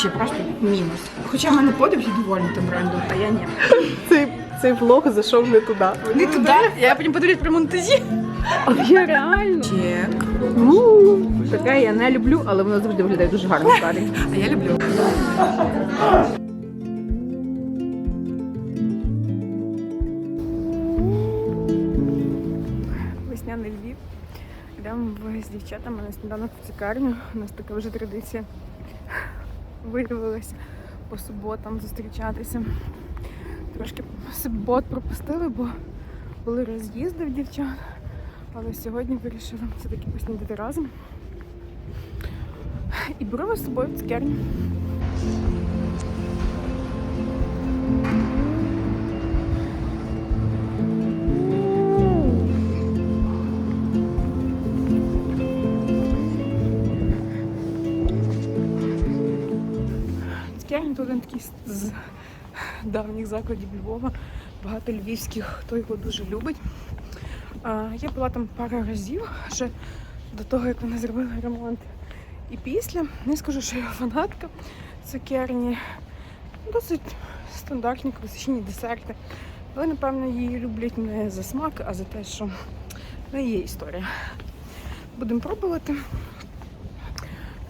Взагалі просто мінус. Хоча в мене подруги доволі тим брендом, а я ні. Цей, цей влог зайшов не туди. Не туди, я потім подивлюсь при монтажі. Я реально. Чек. Ну, таке я не люблю, але воно завжди виглядає дуже гарно в. А я люблю. Весняний Львів. Йдемо з дівчатами на сніданок в цікарню. У нас така вже традиція виявилася по суботам зустрічатися. Трошки субот пропустили, бо були роз'їзди в дівчат. Але сьогодні вирішили все-таки поснідати разом. І беру з собою в цукерню. Цукерня тут один такий з- давніх закладів Львова. Багато львівських, хто його дуже любить. Я була там пару разів ще до того, як вони зробили ремонт. І після не скажу, що я фанатка цукерні. Досить стандартні класичні десерти. Але, напевно, її люблять не за смак, а за те, що в неї є історія. Будемо пробувати.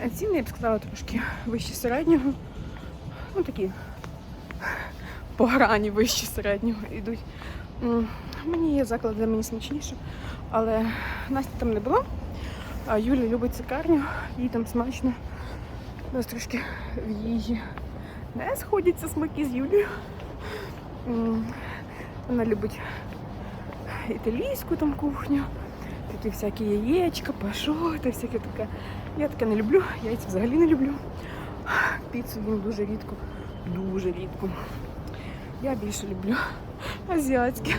А Ціни, я б сказала, трошки вище середнього. Ну, такі по грані вище середнього йдуть. Мені є заклад, де мені смачніше, але Насті там не було. А Юля любить цукерню, їй там смачно. У нас трошки в їжі не сходяться смаки з Юлією. Вона любить італійську там кухню, такі всякі яєчка, пашоти, всяке таке. Я таке не люблю, яйця взагалі не люблю. Піцу їм дуже рідко, дуже рідко. Я більше люблю азіатське.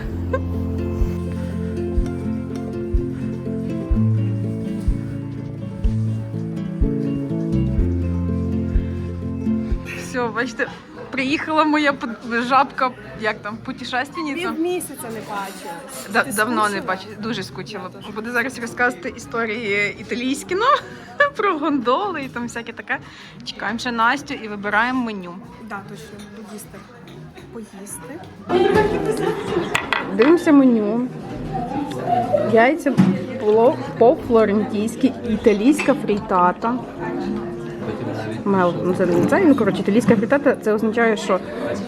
Все, бачите, приїхала моя жабка, як там, путешественниця. Пів місяця не бачилась. Да, Ти давно не скучила? бачу, дуже скучила. Буду зараз розказувати історії італійські, ну, про гондоли і там всяке таке. Чекаємо ще Настю і вибираємо меню. Да, точно, поїсти. Поїсти. Дивимося меню. Яйця плов по-флорентійськи, італійська фрітата. Мел, ну це не це, ну коротше, італійська фрітата це означає, що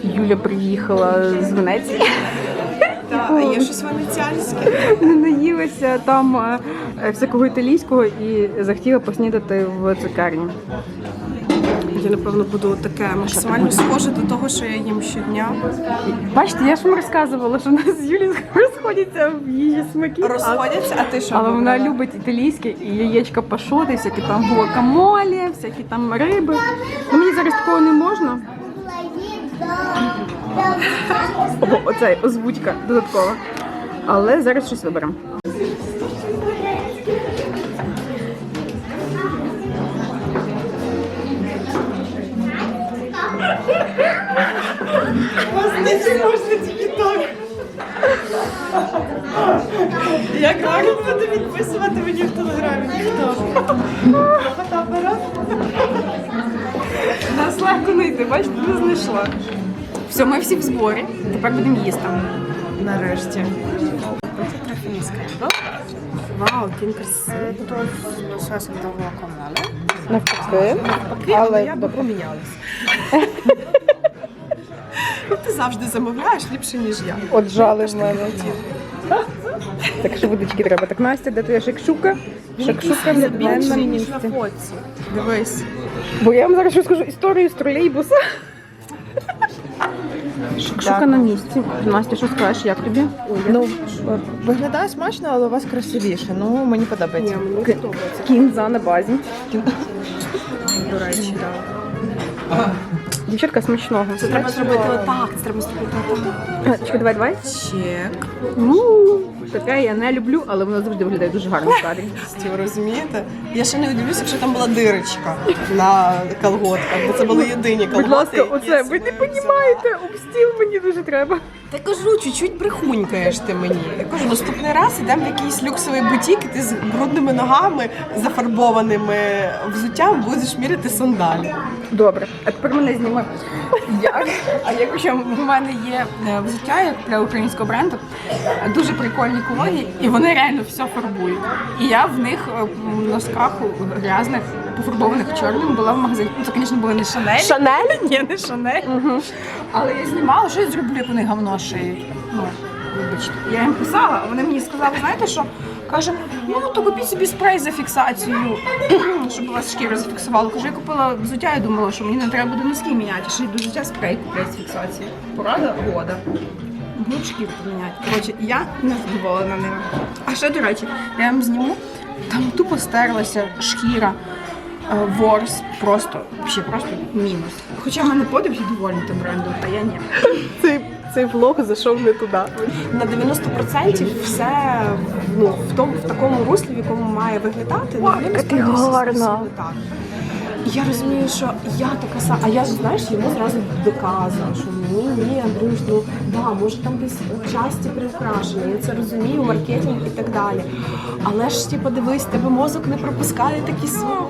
Юля приїхала з Венеції. А є щось венеціанське. не наїлася там е, всякого італійського і захотіла поснідати в цукерні. Я, напевно, буду таке максимально схоже до того, що я їм щодня. Бачите, я ж вам розказувала, що у нас з Юлією розходяться в їжі смаки. Розходяться, а ти що? Але вона любить італійське і яєчка пашоти, всякі там гуакамолі, всякі там риби. Ну, мені зараз такого не можна. О, оцей озвучка додаткова. Але зараз щось виберемо. Як гарно буде відписувати мені в телеграмі. Ніхто. Фотоапарат. Нас легко знайти, бачите, не знайшла. Все, ми всі в зборі. Тепер будемо їсти. Нарешті. Вау, він красивий. Навпаки. Але я би помінялась. Ти завжди замовляєш ліпше, ніж я. От жали в мене. Так що водички треба. Так, Настя, де твоя шакшука? Шакшука не на місці. Дивись. Бо я вам зараз розкажу історію з тролейбуса. Шакшука на місці. Настя, що скажеш, як тобі? Ну, виглядає смачно, але у вас красивіше. Ну, мені подобається. Ні, мені подобається. Кінза на базі. До речі, так. Дівчатка смачного. Це треба зробити отак. Це треба зробити отак. Чекай, давай, давай. Чек. Таке я не люблю, але воно завжди виглядає дуже гарно в. Ви розумієте? Я ще не удивлюся, якщо там була дирочка на колготках, бо це були єдині колготки. Будь ласка, які оце я ви не собі взяла. розумієте, об стіл мені дуже треба. Та кажу, чуть-чуть брехунькаєш ти мені. Я кажу, наступний раз йдемо в якийсь люксовий бутік, і ти з брудними ногами, зафарбованими взуттям будеш міряти сандалі. Добре, а тепер мене зніми. Як? А якщо в мене є е, взуття як для українського бренду, дуже прикольні кологі, і вони реально все фарбують. І я в них е, в носках грязних, пофарбованих чорним була в магазині. Ну, це, звісно, були не Шанель. Шанель? Ні, не Шанель. Але я знімала, що я зроблю, як вони говно шиють. Ну, вибачте. Я їм писала, а вони мені сказали, знаєте що? Каже, ну то купіть собі спрей за фіксацією, щоб у вас шкіра зафіксувала. Кажу, я купила взуття і думала, що мені не треба буде носки міняти, ще й до взуття спрей куплять з фіксації. Порада года. Шкіру поміняти. Коротше, я не задоволена ними. А ще, до речі, я вам зніму, там тупо стерлася шкіра. е, Ворс просто, ще просто мінус. Хоча в мене подив і довольний тим брендом, а я ні. Цей, цей влог зайшов не туди. На 90% все ну, в тому в такому руслі, в якому має виглядати. На 90% все я розумію, що я така сама, а я ж знаєш, йому зразу доказувала, що ні, ні, Андрюш, ну да, може там десь часті приукрашені, я це розумію, маркетинг і так далі. Але ж типу, дивись, тебе мозок не пропускає такі слова.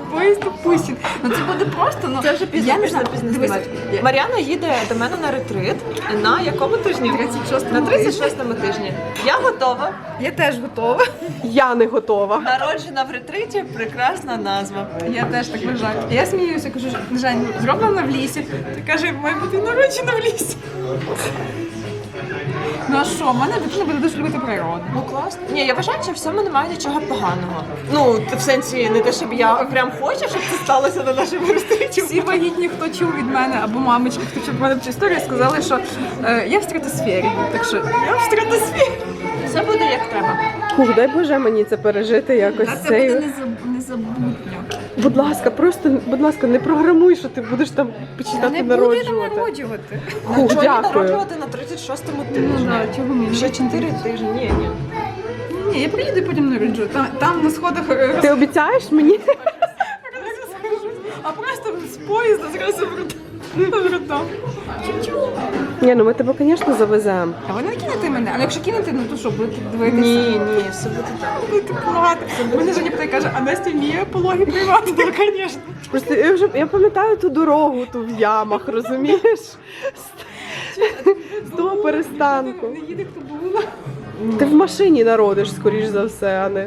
Поїзд. Ну це буде просто, ну Це вже пізно, я не пізно, знаю, пізно дивись, знімати. Мар'яна їде до мене на ретрит. На якому тижні? 36-му На 36-му тижні. Я готова. Я теж готова. Я не готова. Народжена в ретриті прекрасна назва. Я теж так вважаю. Я сміюся, кажу, Жень, зроблена в лісі. Ти каже, має бути народжена в лісі. Ну а що, в мене дитина буде дуже любити природу. Ну класно. Ні, я вважаю, що в цьому немає нічого поганого. Ну, в сенсі, не те, щоб я прям хочу, щоб це сталося на нашому рестриті. Всі вагітні, хто чув від мене, або мамочки, хто чув від мене цю історію, сказали, що е, я в стратосфері. Так що я в стратосфері. Все буде як треба. Фух, дай Боже мені це пережити якось. Та це цей- буде незаб- незабутньо. Будь ласка, просто, будь ласка, не програмуй, що ти будеш там починати не буду народжувати. народжувати. Чого не дякую. народжувати на 36-му Ну тижні? да, чого мені? Ще 4 тижні. Ні, ні. Ні, я приїду і потім народжу. Там, там на сходах е, Ти обіцяєш мені? а просто з поїзда зразу в рот- в. Ні, ну ми тебе, звісно, завеземо. А ви не кинете мене? А якщо кинете, ну то що, будете дивитися? Ні, ні, все буде так. Будете допомагати. Мене Женя питає, каже, а Настя вміє пологи приймати? Так, звісно. Просто я вже я пам'ятаю ту дорогу, ту в ямах, розумієш? З того перестанку. Не їде, хто була. Ти в машині народиш, скоріш за все, а не.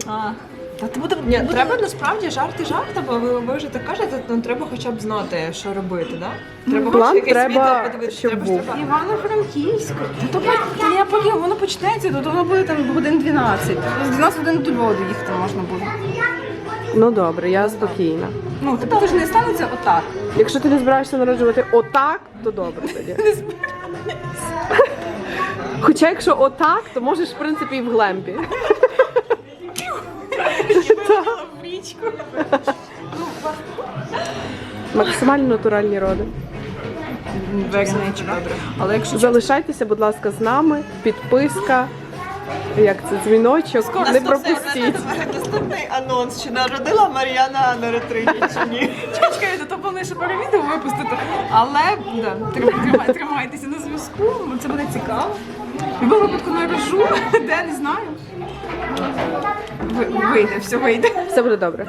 Та ти буде, Ні, буде- треба насправді жарти жартами, ви, ви вже так кажете, ну треба хоча б знати, що робити, да? Треба План хоч якесь треба, відео подивитися, щоб треба був. треба. Івано-Франківськ. Та то по- та я поки воно почнеться, то воно буде там годин 12. З 12 годин до Львова доїхати можна буде. Ну добре, я спокійна. Ну, тобто ж не станеться отак. Якщо ти не збираєшся народжувати отак, то добре тоді. Хоча якщо отак, то можеш в принципі і в глемпі. В річку. Максимально натуральні роди. Але якщо Залишайтеся, будь ласка, з нами. Підписка. Як це дзвіночок, не пропустіть. Наступний анонс, чи народила Мар'яна на ретриті, чи ні? чекайте, то ще пару відео випустити. Але да, тримай- тримайтеся на зв'язку, бо це буде цікаво. В будь-якому випадку нарожу, де не знаю. Ви- Вийде, все вийде. Все буде добре.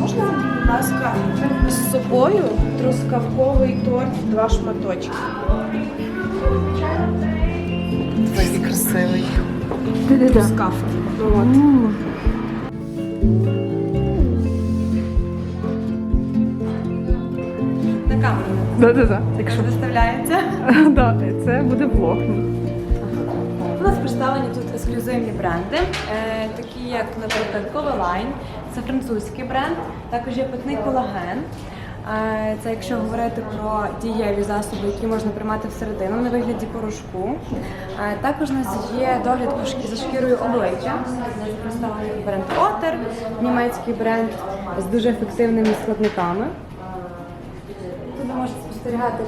Можна мені, будь ласка, з собою трускавковий торт, два шматочки. Такий красивий. Трускавка. От. На камеру. Да-да-да. Якщо Виставляється. да, це буде влог. У нас представлені тут ексклюзивні бренди, е, такі як, наприклад, Covaline, це французький бренд, також є питний колаген. Е, Це якщо говорити про дієві засоби, які можна приймати всередину на вигляді порошку. Е, Також у нас є догляд за шкірою обличчя. Представлений бренд Отер, німецький бренд з дуже ефективними складниками. Тут ви можете спостерігати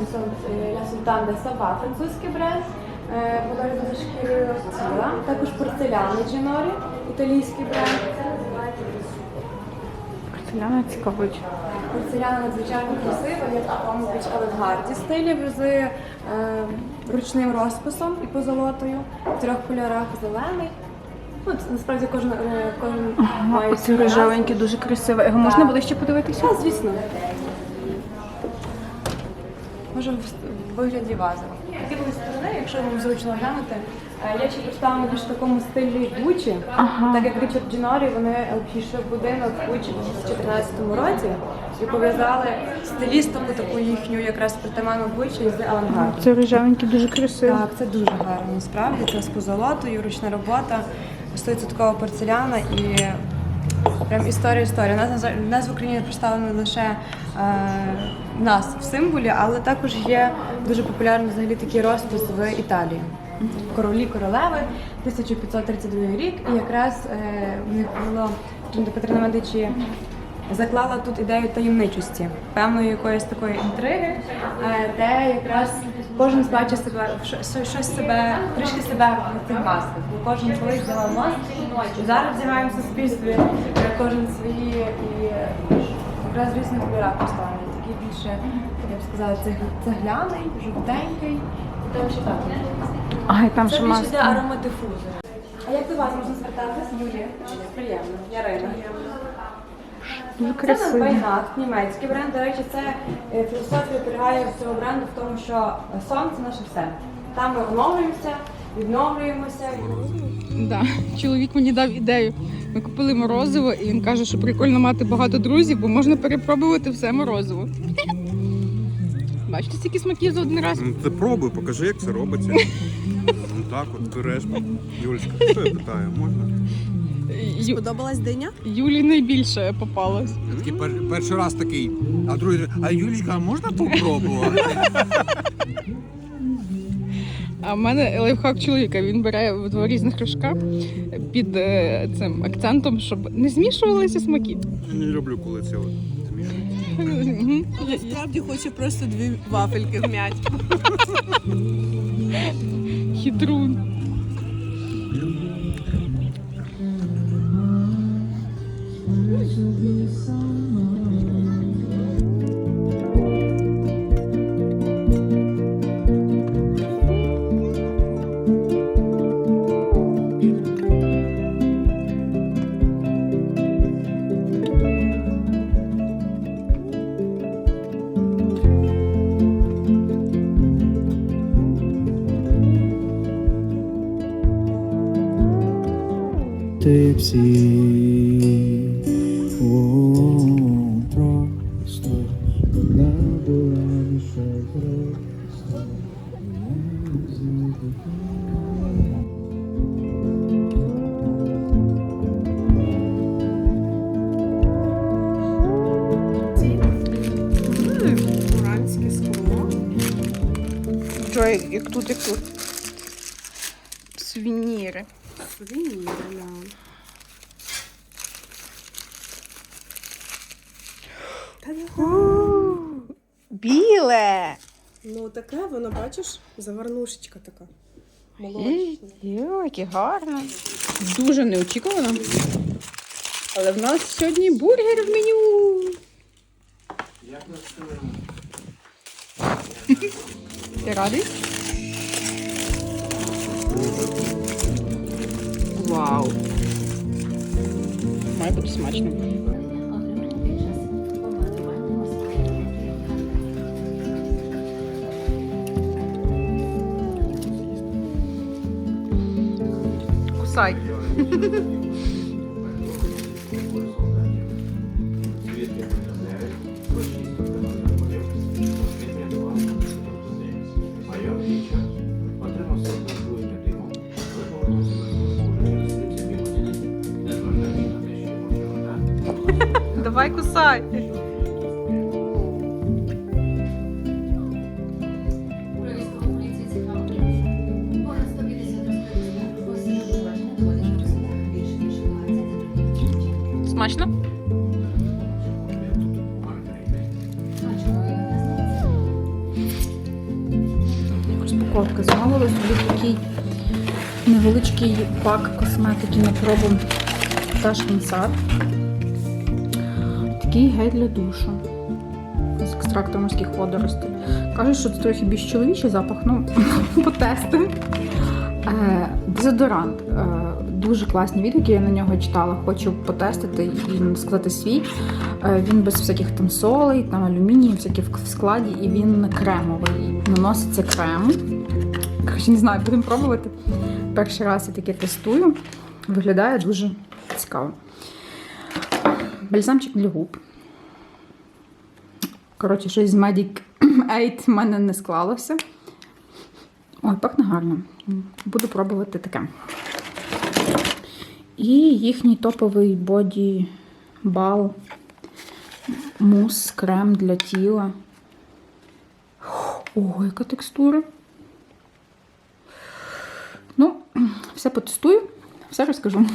Ля Султан де Сава, французький бренд, е, по догляду за шкірою тіла, також порцеляни Джинорі, італійський бренд. Порцеляна цікавить. Порцеляна надзвичайно красива, є в такому більш авангарді стилі з е, ручним розписом і позолотою, в трьох кольорах зелений. Ну, це, насправді кожен, е, кожен має Оце свій назв. дуже красиве. Його можна Так. ближче подивитися? Так, звісно. Може в в вигляді вази. З лівої сторони, якщо вам зручно глянути, е, я ще представлена більш в такому стилі Гучі, так як Річард Джінорі, вони обійшли будинок Гучі у 2014 році і пов'язали стилістику таку їхню якраз притаманну Гучі з авангардом. Це рожевеньке, дуже красиво. Так, це дуже гарно. Насправді це з позолотою, ручна робота, 100% порцеляна і прям історія історія. У нас, у нас в Україні представлено лише е, нас в символі, але також є дуже популярний взагалі такий розпис в Італії. Королі королеви, 1532 рік, і якраз е, в них було Катерина Медичі заклала тут ідею таємничості, певної якоїсь такої інтриги, е, де якраз кожен бачить себе що- що- щось себе, трішки себе в цих масках. Кожен колись взяла маски. Зараз займаємо в суспільстві кожен свої і якраз різних кольорах поставлені. Такий більше, я б сказала, цег- цегляний, жовтенький. Там ще так. Ай, там Це ще більше йде маска. аромадифузор. А як до вас можна звертатись, Юлія? Приємно, Ярина. Дуже Це красиво. Байнакт, німецький бренд. До речі, це е, філософія полягає в цього бренду в тому, що сон це наше все. Там ми оновлюємося, відновлюємося. Да. Чоловік мені дав ідею. Ми купили морозиво, і він каже, що прикольно мати багато друзів, бо можна перепробувати все морозиво. Бачите, скільки смаків за один раз? Ну, Ти пробуй, покажи, як це робиться. Ну так, от береш. Юльська, що я питаю, можна? Ю... Подобалась диня? Юлі найбільше попалось. Я такий пер- перший раз такий, а другий, а Юлічка, а можна попробувати? А в мене лайфхак чоловіка. Він бере в два різних кружка під е, цим акцентом, щоб не змішувалися смаки. Я не люблю, коли це от Справді хоче просто дві вафельки вм'ять. Хитрун. Біле! Ну таке, воно бачиш, заварнушечка така. Йо, яке гарно. Дуже неочікувано. Але в нас сьогодні бургер в меню. Як Ти радий? Вау. Має бути смачно. Кусай. Давай кусай. Смачно? Розпаковка замовила собі такий невеличкий пак косметики на пробу пташкин сад. Такий гель для душу з екстрактом морських водоростей. Кажуть, що це трохи більш чоловічий запах, ну потестимо. Е, дезодорант. Дуже класні відгуки, я на нього читала. Хочу потестити і сказати свій. Е, він без всяких там солей, там алюмінію, всяких в складі, і він кремовий. Наноситься крем. Коротше, не знаю, будемо пробувати. Перший раз я таке тестую. Виглядає дуже цікаво. Бальзамчик для губ. Коротше, щось з Medic 8 в мене не склалося. Ой, пахне гарно. Буду пробувати таке. І їхній топовий боді бал мус, крем для тіла. Ого, яка текстура. Ну, все потестую, все розкажу.